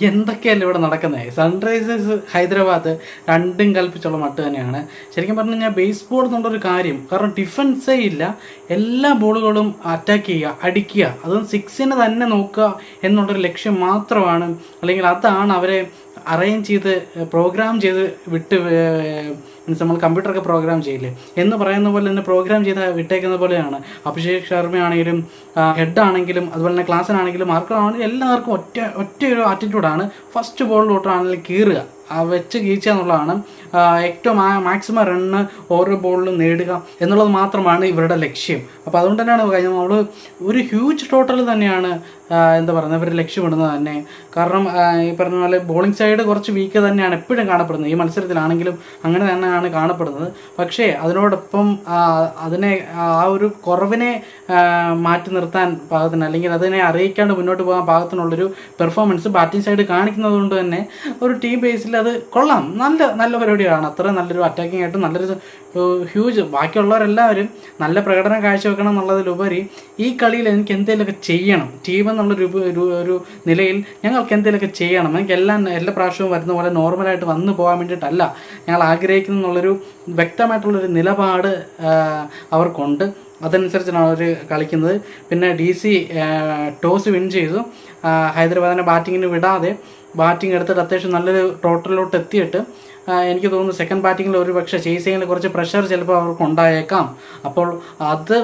എന്തൊക്കെയല്ല ഇവിടെ നടക്കുന്നത് സൺറൈസേഴ്സ് ഹൈദരാബാദ് രണ്ടും കൽപ്പിച്ചുള്ള മട്ട് തന്നെയാണ്. ശരിക്കും പറഞ്ഞു കഴിഞ്ഞാൽ ബേസ്ബോൾ എന്നുള്ളൊരു കാര്യം. കാരണം ഡിഫൻസേ ഇല്ല. എല്ലാ ബോളുകളും അറ്റാക്ക് ചെയ്യുക അടിക്കുക. അതും സിക്സിനെ തന്നെ നോക്കുക എന്നുള്ളൊരു ലക്ഷ്യം മാത്രമാണ്. അല്ലെങ്കിൽ അതാണ് അവരെ അറേഞ്ച് ചെയ്ത് പ്രോഗ്രാം ചെയ്ത് വിട്ട് മീൻസ് നമ്മൾ കമ്പ്യൂട്ടറൊക്കെ പ്രോഗ്രാം ചെയ്യില്ലേ? എന്ന് പറയുന്ന പോലെ തന്നെ പ്രോഗ്രാം ചെയ്ത് വിട്ടേക്കുന്ന പോലെയാണ്. അഭിഷേക് ശർമ്മയാണെങ്കിലും ഹെഡാണെങ്കിലും അതുപോലെ തന്നെ ക്ലാസ്സിനാണെങ്കിലും ആർക്കാണെങ്കിലും എല്ലാവർക്കും ഒറ്റ ഒറ്റ ഒരു ആറ്റിറ്റ്യൂഡാണ് ഫസ്റ്റ് ബോൾ തൊട്ടാണെങ്കിലും കീറുക. വെച്ച് കീച്ചുക എന്നുള്ളതാണ് ഏറ്റവും മാക്സിമം റണ്ണ് ഓരോ ബോളിലും നേടുക എന്നുള്ളത് മാത്രമാണ് ഇവരുടെ ലക്ഷ്യം. അപ്പോൾ അതുകൊണ്ട് തന്നെയാണ് കഴിഞ്ഞ നമ്മൾ ഒരു ഹ്യൂജ് ടോട്ടൽ തന്നെയാണ് എന്താ പറയുന്നത് ഇവർ ലക്ഷ്യമിടുന്നത് തന്നെ. കാരണം ഈ പറഞ്ഞ പോലെ ബോളിംഗ് സൈഡ് കുറച്ച് വീക്ക് തന്നെയാണ് എപ്പോഴും കാണപ്പെടുന്നത്. ഈ മത്സരത്തിലാണെങ്കിലും അങ്ങനെ തന്നെയാണ് കാണപ്പെടുന്നത്. പക്ഷേ അതിനോടൊപ്പം അതിനെ ആ ഒരു കുറവിനെ മാറ്റി നിർത്താൻ പാകത്തിന് അല്ലെങ്കിൽ അതിനെ അറിയിക്കാണ്ട് മുന്നോട്ട് പോകാൻ പാകത്തിനുള്ളൊരു പെർഫോമൻസ് ബാറ്റിംഗ് സൈഡ് കാണിക്കുന്നത് കൊണ്ട് തന്നെ ഒരു ടീം ബേസിൽ അത് കൊള്ളാം. നല്ല നല്ല പരിപാടിയാണ് അത്ര നല്ലൊരു അറ്റാക്കിംഗ് ആയിട്ട് നല്ലൊരു ഹ്യൂജ് ബാക്കിയുള്ളവരെല്ലാവരും നല്ല പ്രകടനം കാഴ്ചവെക്കണം എന്നുള്ളതിലുപരി ഈ കളിയിൽ എനിക്ക് എന്തെങ്കിലുമൊക്കെ ചെയ്യണം. ടീം എന്നുള്ള ഒരു- നിലയിൽ ഞങ്ങൾക്ക് എന്തെങ്കിലുമൊക്കെ ചെയ്യണം. എനിക്ക് എല്ലാം എല്ലാ പ്രാവശ്യവും വരുന്ന പോലെ നോർമലായിട്ട് വന്നു പോകാൻ വേണ്ടിയിട്ടല്ല ഞങ്ങൾ ആഗ്രഹിക്കുന്നു എന്നുള്ളൊരു വ്യക്തമായിട്ടുള്ളൊരു നിലപാട് അവർക്കുണ്ട്. അതനുസരിച്ചാണ് അവർ കളിക്കുന്നത്. പിന്നെ ഡി സി ടോസ് വിൻ ചെയ്തു. ഹൈദരാബാദിനെ ബാറ്റിങ്ങിന് വിടാതെ ബാറ്റിംഗ് എടുത്തിട്ട് അത്യാവശ്യം നല്ലൊരു ടോട്ടലിലോട്ട് എത്തിയിട്ട് എനിക്ക് തോന്നുന്നു സെക്കൻഡ് ബാറ്റിങ്ങിൽ ഒരു പക്ഷേ ചേസിങ്ങിൽ കുറച്ച് പ്രഷർ ചിലപ്പോൾ അവർക്ക് ഉണ്ടായേക്കാം. അപ്പോൾ അത്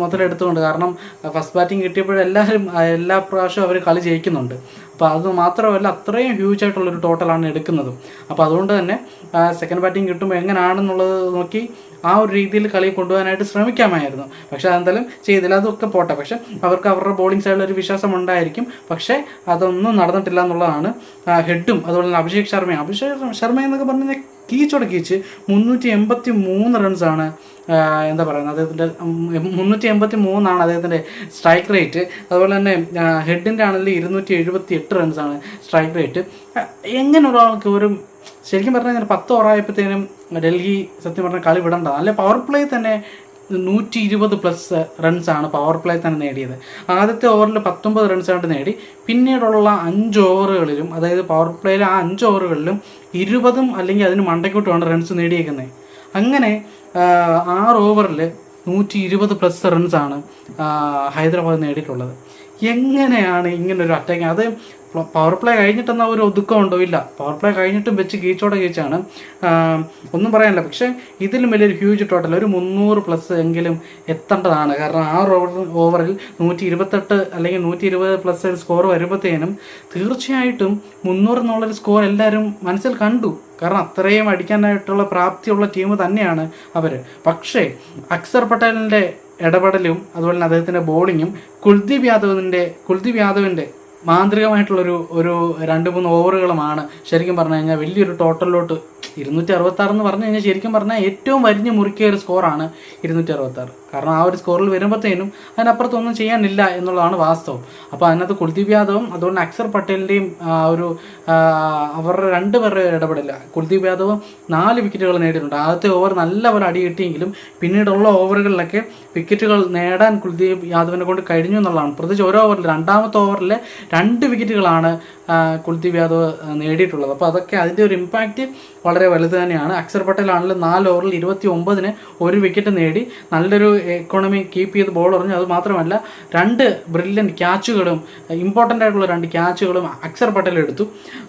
മുതലെടുത്തുകൊണ്ട് കാരണം ഫസ്റ്റ് ബാറ്റിംഗ് കിട്ടിയപ്പോഴെല്ലാവരും എല്ലാ പ്രാവശ്യവും അവർ കളി ജയിക്കുന്നുണ്ട്. അപ്പോൾ അത് മാത്രമല്ല അത്രയും ഹ്യൂജ് ആയിട്ടുള്ളൊരു ടോട്ടലാണ് എടുക്കുന്നത്. അപ്പോൾ അതുകൊണ്ട് തന്നെ സെക്കൻഡ് ബാറ്റിംഗ് കിട്ടുമ്പോൾ എങ്ങനെയാണെന്നുള്ളത് നോക്കി ആ ഒരു രീതിയിൽ കളി കൊണ്ടുപോകാനായിട്ട് ശ്രമിക്കാമായിരുന്നു. പക്ഷേ അതെന്തായാലും ചെയ്തില്ല. അതൊക്കെ പോട്ടെ. പക്ഷെ അവർക്ക് അവരുടെ ബോളിംഗ് സൈഡിൽ ഒരു വിശ്വാസം ഉണ്ടായിരിക്കും. പക്ഷേ അതൊന്നും നടന്നിട്ടില്ല എന്നുള്ളതാണ് ഹെഡും അതുപോലെ തന്നെ അഭിഷേക് ശർമ്മയും. അഭിഷേക് ശർമ്മ എന്നൊക്കെ പറഞ്ഞു കീച്ചോട് കീച്ചോടെ കീച്ച് മുന്നൂറ്റി എൺപത്തി മൂന്ന് റൺസാണ് എന്താ പറയുന്നത്? അദ്ദേഹത്തിന്റെ മുന്നൂറ്റി എൺപത്തി മൂന്നാണ് അദ്ദേഹത്തിന്റെ സ്ട്രൈക്ക് റേറ്റ് അതുപോലെ തന്നെ ഹെഡിന്റെ ആണെങ്കിൽ ഇരുന്നൂറ്റി എഴുപത്തി എട്ട് റൺസാണ് സ്ട്രൈക്ക് റേറ്റ് എങ്ങനെ ഒരാൾക്ക് ഒരു ശരിക്കും പറഞ്ഞു കഴിഞ്ഞാൽ പത്ത് ഓവറായപ്പോഴത്തേനും ഡൽഹി സത്യം പറഞ്ഞാൽ കളി വിടണ്ട. അല്ലെ പവർ പ്ലേ തന്നെ നൂറ്റി ഇരുപത് പ്ലസ് റൺസാണ് പവർ പ്ലേ തന്നെ നേടിയത്. ആദ്യത്തെ ഓവറിൽ പത്തൊമ്പത് റൺസായിട്ട് നേടി. പിന്നീടുള്ള അഞ്ച് ഓവറുകളിലും അതായത് പവർ പ്ലേയിലെ ആ അഞ്ച് ഓവറുകളിലും ഇരുപതും അല്ലെങ്കിൽ അതിന് മണ്ടയ്ക്കോട്ടുമാണ് റൺസ് നേടിയേക്കുന്നത് അങ്ങനെ ആറ് ഓവറിൽ നൂറ്റി ഇരുപത് പ്ലസ് റൺസാണ് ഹൈദരാബാദ് നേടിയിട്ടുള്ളത്. എങ്ങനെയാണ് ഇങ്ങനൊരു അറ്റാക്ക് അത് പവർ പ്ലേ കഴിഞ്ഞിട്ടെന്നാ ഒരു ഒതുക്കമുണ്ടോ ഇല്ല. പവർ പ്ലേ കഴിഞ്ഞിട്ടും വെച്ച് കീച്ചോടെ കീച്ചാണ്. ഒന്നും പറയാനില്ല. പക്ഷേ ഇതിലും വലിയൊരു ഹ്യൂജ് ടോട്ടൽ ഒരു മുന്നൂറ് പ്ലസ് എങ്കിലും എത്തേണ്ടതാണ്. കാരണം ആ ഓവറിൽ നൂറ്റി ഇരുപത്തെട്ട് അല്ലെങ്കിൽ നൂറ്റി ഇരുപത് പ്ലസ് ഒരു സ്കോർ വരുമ്പോഴത്തേനും തീർച്ചയായിട്ടും മുന്നൂറ് എന്നുള്ളൊരു സ്കോർ എല്ലാവരും മനസ്സിൽ കണ്ടു. കാരണം അത്രയും അടിക്കാനായിട്ടുള്ള പ്രാപ്തിയുള്ള ടീം തന്നെയാണ് അവർ പക്ഷേ അക്സർ പട്ടേലിന്റെ ഇടപെടലും അതുപോലെ തന്നെ അദ്ദേഹത്തിന്റെ ബോളിങ്ങും കുൽദീപ് യാദവിന്റെ കുൽദീപ് യാദവിന്റെ മാന്ത്രികമായിട്ടുള്ളൊരു ഒരു രണ്ട് മൂന്ന് ഓവറുകളുമാണ്. ശരിക്കും പറഞ്ഞു കഴിഞ്ഞാൽ വലിയൊരു ടോട്ടലിലോട്ട് ഇരുന്നൂറ്റി അറുപത്താറ് എന്ന് പറഞ്ഞു കഴിഞ്ഞാൽ ശരിക്കും പറഞ്ഞാൽ ഏറ്റവും വരിഞ്ഞ് മുറുക്കിയ ഒരു സ്കോറാണ് ഇരുന്നൂറ്റി അറുപത്താറ് കാരണം ആ ഒരു സ്കോറിൽ വരുമ്പോഴത്തേനും അതിനപ്പുറത്തൊന്നും ചെയ്യാനില്ല എന്നുള്ളതാണ് വാസ്തവം. അപ്പോൾ അതിനകത്ത് കുൽദീപ് യാദവും അതുകൊണ്ട് അക്സർ പട്ടേലിന്റെയും ഒരു അവരുടെ രണ്ട് രണ്ടുപേരുടെ ഇടപെടില്ല കുൽദീപ് യാദവ് നാല് വിക്കറ്റുകൾ നേടിയിട്ടുണ്ട്. ആദ്യത്തെ ഓവർ നല്ല പോലെ അടി കിട്ടിയെങ്കിലും പിന്നീടുള്ള ഓവറുകളിലൊക്കെ വിക്കറ്റുകൾ നേടാൻ കുൽദീപ് യാദവിനെ കൊണ്ട് കഴിഞ്ഞു എന്നുള്ളതാണ്. പ്രത്യേകിച്ച് ഓരോ ഓവറിൽ രണ്ടാമത്തെ ഓവറിൽ രണ്ട് വിക്കറ്റുകളാണ് കുൽദീപ് യാദവ് നേടിയിട്ടുള്ളത്. അപ്പോൾ അതൊക്കെ അതിന്റെ ഒരു ഇമ്പാക്റ്റ് വളരെ വലുത് തന്നെയാണ്. അക്സർ പട്ടേലാണെങ്കിലും നാല് ഓവറിൽ ഇരുപത്തി ഒമ്പതിന് ഒരു വിക്കറ്റ് നേടി നല്ലൊരു എക്കോണമി കീപ്പ് ചെയ്ത് ബോൾ എറിഞ്ഞു. അത് മാത്രമല്ല രണ്ട് ബ്രില്യന്റ് ക്യാച്ചുകളും ഇമ്പോർട്ടന്റ് ആയിട്ടുള്ള രണ്ട് ക്യാച്ചുകളും അക്സർ പട്ടേൽ എടുത്തു.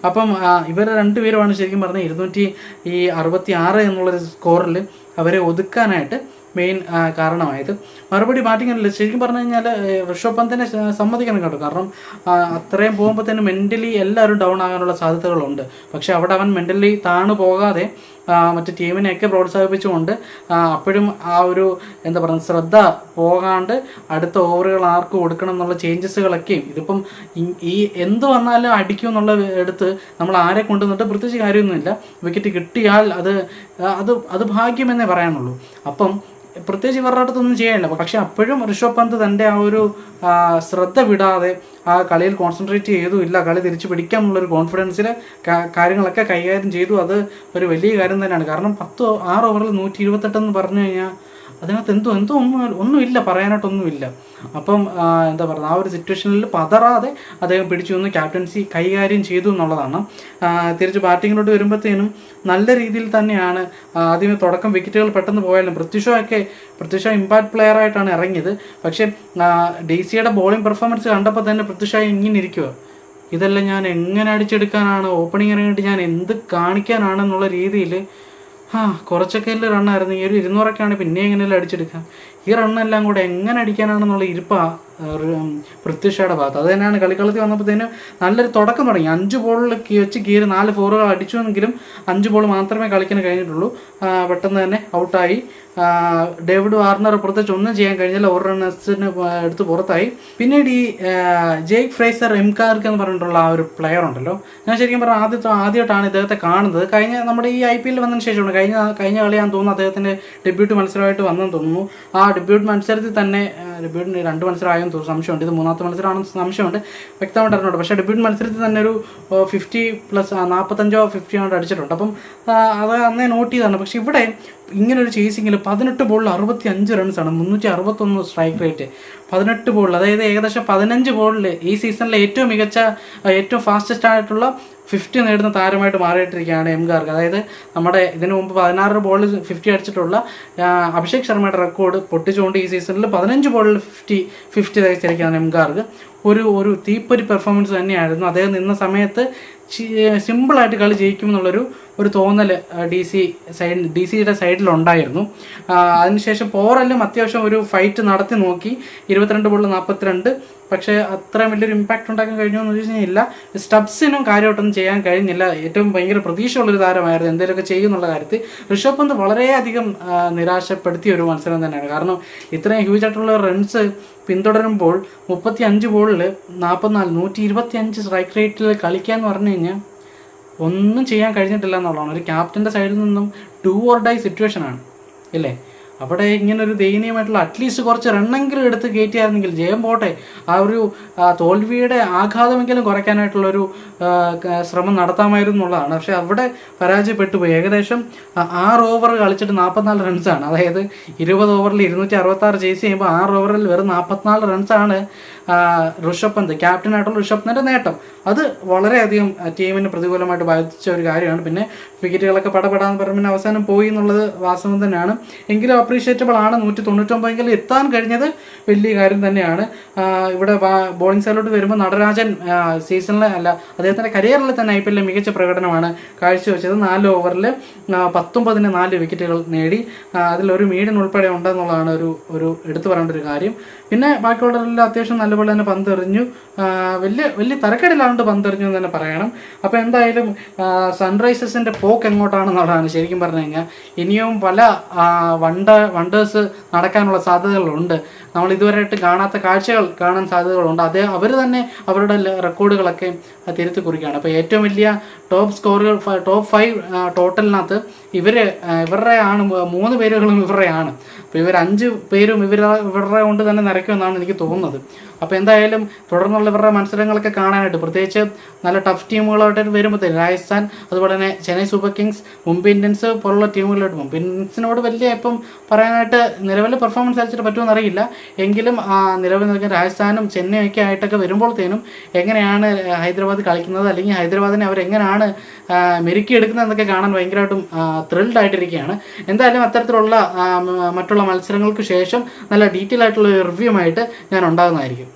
അപ്പം ഇവർ രണ്ടുപേരുമാണ് ശരിക്കും പറഞ്ഞാൽ ഇരുന്നൂറ്റി ഈ അറുപത്തി ആറ് എന്നുള്ളൊരു സ്കോറിൽ അവരെ ഒതുക്കാനായിട്ട് മെയിൻ കാരണമായത്. മറുപടി ബാറ്റിങ്ങില്ല ശരിക്കും പറഞ്ഞു കഴിഞ്ഞാൽ ഋഷഭ് പന്തിനെ സമ്മതിക്കണം കേട്ടോ. കാരണം അത്രയും പോകുമ്പോൾ തന്നെ മെന്റലി എല്ലാവരും ഡൗൺ ആകാനുള്ള സാധ്യതകളുണ്ട്. പക്ഷേ അവിടെ അവൻ മെന്റലി താണു പോകാതെ മറ്റു ടീമിനെയൊക്കെ പ്രോത്സാഹിപ്പിച്ചുകൊണ്ട് അപ്പോഴും ആ ഒരു എന്താ പറയുക ശ്രദ്ധ പോകാണ്ട് അടുത്ത ഓവറുകൾ ആർക്ക് കൊടുക്കണം എന്നുള്ള ചേഞ്ചസുകളൊക്കെയും ഇതിപ്പം ഈ- എന്ത് വന്നാലും അടിക്കും എന്നുള്ള എടുത്ത് നമ്മൾ ആരെ കൊണ്ടുവന്നിട്ട് പ്രത്യേകിച്ച് കാര്യമൊന്നുമില്ല. വിക്കറ്റ് കിട്ടിയാൽ അത് അത് അത് ഭാഗ്യമെന്നേ പറയാനുള്ളൂ. അപ്പം പ്രത്യേകിച്ച് ഇവരുടെ അടുത്തൊന്നും ചെയ്യാനില്ല പക്ഷെ അപ്പോഴും ഋഷഭ് പന്ത് തന്റെ ആ ഒരു ശ്രദ്ധ വിടാതെ ആ കളിയിൽ കോൺസെൻട്രേറ്റ് ചെയ്തു. ഇല്ല കളി തിരിച്ചു പിടിക്കാം എന്നുള്ളൊരു കോൺഫിഡൻസിൽ കാര്യങ്ങളൊക്കെ കൈകാര്യം ചെയ്തു. അത് ഒരു വലിയ കാര്യം തന്നെയാണ്. കാരണം പത്ത് ആറ് ഓവറിൽ നൂറ്റി ഇരുപത്തെട്ടെന്ന് പറഞ്ഞു കഴിഞ്ഞാൽ അതിനകത്ത് എന്തോ എന്തോ ഒന്നും ഒന്നുമില്ല പറയാനായിട്ടൊന്നുമില്ല. അപ്പം എന്താ പറയുക ആ ഒരു സിറ്റുവേഷനിൽ പതറാതെ അദ്ദേഹം പിടിച്ചു നിന്ന്. ക്യാപ്റ്റൻസി കൈകാര്യം ചെയ്തു എന്നുള്ളതാണ്. തിരിച്ച് ബാറ്റിങ്ങിലോട്ട് വരുമ്പോഴത്തേനും നല്ല രീതിയിൽ തന്നെയാണ് ആദ്യം തുടക്കം വിക്കറ്റുകൾ പെട്ടെന്ന് പോയാലും പൃഥ്വിഷോ ഒക്കെ പൃഥ്വിഷോ ഇമ്പാക്ട് പ്ലെയർ ആയിട്ടാണ് ഇറങ്ങിയത്. പക്ഷേ ഡി സിയുടെ ബോളിംഗ് പെർഫോമൻസ് കണ്ടപ്പോൾ തന്നെ പൃഥ്വിഷോ ഇങ്ങനെ ഇരിക്കുക ഇതെല്ലാം ഞാൻ എങ്ങനെ അടിച്ചെടുക്കാനാണ്? ഓപ്പണിംഗ് ഇറങ്ങിയിട്ട് ഞാൻ എന്ത് കാണിക്കാനാണെന്നുള്ള രീതിയിൽ ആ കുറച്ചൊക്കെ അല്ലേ റണ്ണായിരുന്നു ഈ ഒരു ഇരുന്നൂറൊക്കെയാണ് പിന്നെ എങ്ങനെയല്ലേ അടിച്ചെടുക്കാം ഈ റണ്ണെല്ലാം കൂടെ എങ്ങനെ അടിക്കാനാണെന്നുള്ള ഇരിപ്പാ. പൃഥ്വിഷയുടെ ഭാഗത്ത്. അത് തന്നെയാണ് കളിക്കളത്തിൽ വന്നപ്പോഴത്തേനും നല്ലൊരു തുടക്കം തുടങ്ങി. അഞ്ച് ബോളിൽ വെച്ച് കീറി നാല് ഫോറുകൾ അടിച്ചുവെങ്കിലും അഞ്ച് ബോൾ മാത്രമേ കളിക്കാൻ കഴിഞ്ഞിട്ടുള്ളൂ. പെട്ടെന്ന് തന്നെ ഔട്ടായി ഡേവിഡ് വാർണർ പ്രത്യേകിച്ച് ഒന്നും ചെയ്യാൻ കഴിഞ്ഞില്ല. ഒരു റൺസിന് എടുത്ത് പുറത്തായി. പിന്നീട് ഈ ജേക്ക് ഫ്രൈസർ എംകാർക്ക് എന്ന് പറഞ്ഞിട്ടുള്ള ആ ഒരു പ്ലെയർ ഉണ്ടല്ലോ. ഞാൻ ശരിക്കും പറഞ്ഞാൽ ആദ്യത്തെ ആദ്യമായിട്ടാണ് ഇദ്ദേഹത്തെ കാണുന്നത്. കഴിഞ്ഞ നമ്മുടെ ഈ ഐ പി എൽ വന്നതിന് ശേഷമാണ് കഴിഞ്ഞ കഴിഞ്ഞ കളിയാന്ന് തോന്നുന്നു അദ്ദേഹത്തിന്റെ ഡെബ്യൂട്ട് മത്സരമായിട്ട് വന്നെന്ന് തോന്നുന്നു. ആ ഡെബ്യൂട്ട് മത്സരത്തിൽ തന്നെ ഡെബ്യൂട്ടിന് രണ്ട് മത്സരമായെന്ന് തോന്നുന്നു സംശയമുണ്ട്. ഇത് മൂന്നാമത്തെ മത്സരമാണെന്ന് സംശയമുണ്ട്. വ്യക്തമായിട്ട് അറിഞ്ഞോട്ടെ പക്ഷേ ഡെബ്യൂട്ട് മത്സരത്തിൽ തന്നെ ഒരു ഫിഫ്റ്റി പ്ലസ് നാൽപ്പത്തഞ്ചോ ഫിഫ്റ്റിയോ കൊണ്ട് അടിച്ചിട്ടുണ്ട്. അപ്പം അത് അന്നേ നോട്ട് ചെയ്താണ് പക്ഷേ ഇവിടെ ഇങ്ങനൊരു ചേസിങ്ങിൽ പതിനെട്ട് ബോളിൽ അറുപത്തി അഞ്ച് റൺസാണ് മുന്നൂറ്റി അറുപത്തൊന്ന് സ്ട്രൈക്ക് റേറ്റ് പതിനെട്ട് ബോളിൽ അതായത് ഏകദേശം പതിനഞ്ച് ബോളിൽ ഈ സീസണിലെ ഏറ്റവും മികച്ച ഏറ്റവും ഫാസ്റ്റസ്റ്റ് ആയിട്ടുള്ള ഫിഫ്റ്റി നേടുന്ന താരമായിട്ട് മാറിയിട്ടിരിക്കുകയാണ് എം ഗാർഗ്. അതായത് നമ്മുടെ ഇതിനു മുമ്പ് പതിനാറ് ബോളിൽ ഫിഫ്റ്റി അടിച്ചിട്ടുള്ള അഭിഷേക് ശർമ്മയുടെ റെക്കോർഡ് പൊട്ടിച്ചുകൊണ്ട് ഈ സീസണിൽ പതിനഞ്ച് ബോളിൽ ഫിഫ്റ്റി ഫിഫ്റ്റി തയ്ച്ചിരിക്കുകയാണ് എം ഗാർഗ്. ഒരു ഒരു തീപ്പൊരി പെർഫോമൻസ് തന്നെയായിരുന്നു. അദ്ദേഹം നിന്ന സമയത്ത് സിമ്പിളായിട്ട് കളി ജയിക്കും ജയിക്കുമെന്നുള്ളൊരു ഒരു തോന്നൽ ഡി സി സൈഡ് ഡി സിയുടെ സൈഡിലുണ്ടായിരുന്നു അതിനുശേഷം പോറെല്ലാം അത്യാവശ്യം ഒരു ഫൈറ്റ് നടത്തി നോക്കി. ഇരുപത്തിരണ്ട് ബോളിൽ നാൽപ്പത്തിരണ്ട് പക്ഷേ അത്ര വലിയൊരു ഇമ്പാക്റ്റ് ഉണ്ടാക്കാൻ കഴിഞ്ഞു എന്ന് ചോദിച്ചു കഴിഞ്ഞാൽ സ്റ്റബ്സിനും കാര്യമായിട്ടൊന്നും ചെയ്യാൻ കഴിഞ്ഞില്ല. ഏറ്റവും ഭയങ്കര പ്രതീക്ഷയുള്ളൊരു താരമായിരുന്നു. എന്തെങ്കിലുമൊക്കെ ചെയ്യുന്നുള്ള കാര്യത്തിൽ ഋഷഭ് പന്ത് വളരെയധികം നിരാശപ്പെടുത്തിയ ഒരു മത്സരം തന്നെയാണ്. കാരണം ഇത്രയും ഹ്യൂജ് ആയിട്ടുള്ള റൺസ് പിന്തുടരുമ്പോൾ മുപ്പത്തി അഞ്ച് ബോളിൽ നാൽപ്പത്തിനാല് നൂറ്റി ഇരുപത്തി അഞ്ച് സ്ട്രൈക്ക് റേറ്റിൽ കളിക്കുക എന്ന് പറഞ്ഞു കഴിഞ്ഞാൽ ഒന്നും ചെയ്യാൻ കഴിഞ്ഞിട്ടില്ല എന്നുള്ളതാണ്. ഒരു ക്യാപ്റ്റന്റെ സൈഡിൽ നിന്നും ടു ഓർ ഡൈ സിറ്റുവേഷനാണ് ഇല്ലേ? അവിടെ ഇങ്ങനെ ഒരു ദയനീയമായിട്ടുള്ള അറ്റ്ലീസ്റ്റ് കുറച്ച് റണ്ണെങ്കിലും എടുത്ത് കയറ്റിയായിരുന്നെങ്കിൽ ജയം പോട്ടെ. ആ ഒരു തോൽവിയുടെ ആഘാതമെങ്കിലും കുറയ്ക്കാനായിട്ടുള്ളൊരു ശ്രമം നടത്താമായിരുന്നു എന്നുള്ളതാണ്. പക്ഷേ അവിടെ പരാജയപ്പെട്ടു പോയി ഏകദേശം ആറ് ഓവർ കളിച്ചിട്ട് നാൽപ്പത്തിനാല് റൺസാണ് അതായത് ഇരുപത് ഓവറിൽ ഇരുന്നൂറ്റി അറുപത്തി ആറ് ചേസ് ചെയ്യുമ്പോൾ ആറ് ഓവറിൽ വെറും നാൽപ്പത്തിനാല് റൺസാണ് ഋഷഭ് പന്ത് ക്യാപ്റ്റനായിട്ടുള്ള ഋഷഭ് പന്തിന്റെ നേട്ടം. അത് വളരെയധികം ടീമിന് പ്രതികൂലമായിട്ട് ബാധിച്ച ഒരു കാര്യമാണ്. പിന്നെ വിക്കറ്റുകളൊക്കെ പടപെടാന്ന് പിന്നെ അവസാനം പോയി എന്നുള്ളത് വാസ്തവം തന്നെയാണ്. എങ്കിലും അപ്രീഷിയേറ്റബിൾ ആണ്. നൂറ്റി തൊണ്ണൂറ്റൊമ്പതെങ്കിൽ എത്താൻ കഴിഞ്ഞത് വലിയ കാര്യം തന്നെയാണ്. ഇവിടെ ബോളിംഗ് സൈഡിലോട്ട് വരുമ്പോൾ നടരാജൻ സീസണിലെ അല്ല അദ്ദേഹത്തിന്റെ കരിയറിൽ തന്നെ ഐ പി എല്ലിലെ മികച്ച പ്രകടനമാണ് കാഴ്ചവെച്ചത്. നാല് ഓവറിൽ പത്തൊമ്പതിന് നാല് വിക്കറ്റുകൾ നേടി. അതിലൊരു മീഡിയൻ ഉൾപ്പെടെ ഉണ്ടെന്നുള്ളതാണ് ഒരു ഒരു എടുത്തു പറയേണ്ട ഒരു കാര്യം. പിന്നെ ബാക്കിയുള്ളവരെല്ലാം അത്യാവശ്യം നല്ലപോലെ തന്നെ പന്തെറിഞ്ഞു. വലിയ വലിയ തരക്കേടില്ലാണ്ട് പന്തെറിഞ്ഞു എന്ന് തന്നെ പറയണം. അപ്പോൾ എന്തായാലും സൺറൈസേഴ്സിന്റെ പോക്ക് എങ്ങോട്ടാണെന്നുള്ളതാണ് ശരിക്കും പറഞ്ഞു കഴിഞ്ഞാൽ. ഇനിയും പല വണ്ട വണ്ടേഴ്സ് നടക്കാനുള്ള സാധ്യതകളുണ്ട്. നമ്മൾ ഇതുവരെയായിട്ട് കാണാത്ത കാഴ്ചകൾ കാണാൻ സാധ്യതകളുണ്ട്. അതേ അവർ തന്നെ അവരുടെ റെക്കോർഡുകളൊക്കെ തിരുത്തി കുറിക്കുകയാണ്. അപ്പോൾ ഏറ്റവും വലിയ ടോപ്പ് സ്കോറുകൾ ടോപ്പ് ഫൈവ് ടോട്ടലിനകത്ത് ഇവർ ഇവരുടെ ആണ് മൂന്ന് പേരുകളും ഇവരുടെയാണ് അപ്പോൾ ഇവർ അഞ്ച് പേരും ഇവർ ഇവരുടെ കൊണ്ട് തന്നെ നിറയ്ക്കുമെന്നാണ് എനിക്ക് തോന്നുന്നത്. അപ്പോൾ എന്തായാലും തുടർന്നുള്ള ഇവരുടെ മത്സരങ്ങളൊക്കെ കാണാനായിട്ട് പ്രത്യേകിച്ച് നല്ല ടഫ് ടീമുകളായിട്ട് വരുമ്പോൾ രാജസ്ഥാൻ അതുപോലെ തന്നെ Chennai super kings Mumbai Indians പോലുള്ള ടീമുകളായിട്ട് മുംബൈ ഇന്ത്യൻസിനോട് വലിയ ഇപ്പം പറയാനായിട്ട് നിലവിലെ പെർഫോമൻസ് അയച്ചിട്ട് പറ്റുമെന്ന് അറിയില്ല. എങ്കിലും നിലവിൽ നിൽക്കുന്ന രാജസ്ഥാനും ചെന്നൈയൊക്കെ ആയിട്ടൊക്കെ വരുമ്പോഴത്തേനും എങ്ങനെയാണ് ഹൈദരാബാദ് കളിക്കുന്നത്? അല്ലെങ്കിൽ ഹൈദരാബാദിനെ അവരെങ്ങനെയാണ് മെരുക്കിയെടുക്കുന്നത് എന്നൊക്കെ കാണാൻ ഭയങ്കരമായിട്ടും ത്രിൽഡ് ആയിട്ടിരിക്കുകയാണ്. എന്തായാലും അത്തരത്തിലുള്ള മറ്റുള്ള മത്സരങ്ങൾക്ക് ശേഷം നല്ല ഡീറ്റെയിൽ ആയിട്ടുള്ള റിവ്യൂമായിട്ട് ഞാൻ ഉണ്ടാകുന്നതായിരിക്കും.